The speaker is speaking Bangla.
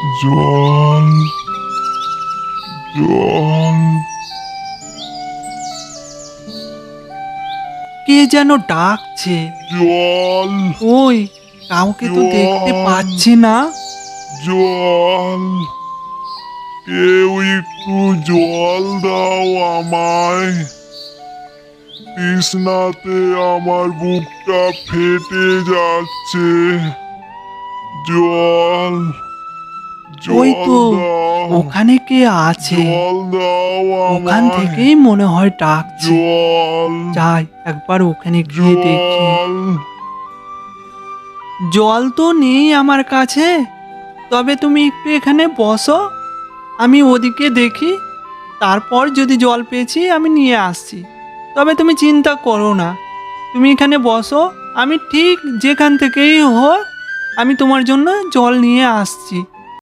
জল জল। কে যেন ডাকছে? জল ওই কাউকে তো দেখতে পাচ্ছি না। জল। কেউ একটু জল দাও আমায়। তৃষ্ণাতে আমার বুকটা ফেটে যাচ্ছে। জল। ওই তো ওখানে কে আছে? ওখান থেকেই মনে হয় ডাকছে। যাই একবার ওখানে গিয়ে দেখি। জল জল তো নেই আমার কাছে। তবে তুমি একটু এখানে বসো। আমি ওদিকে দেখি। তারপর যদি জল পেয়েছি আমি নিয়ে আসছি। তবে তুমি চিন্তা করো না। তুমি এখানে বসো। আমি ঠিক যেখান থেকেই হোক আমি তোমার জন্য জল নিয়ে আসছি।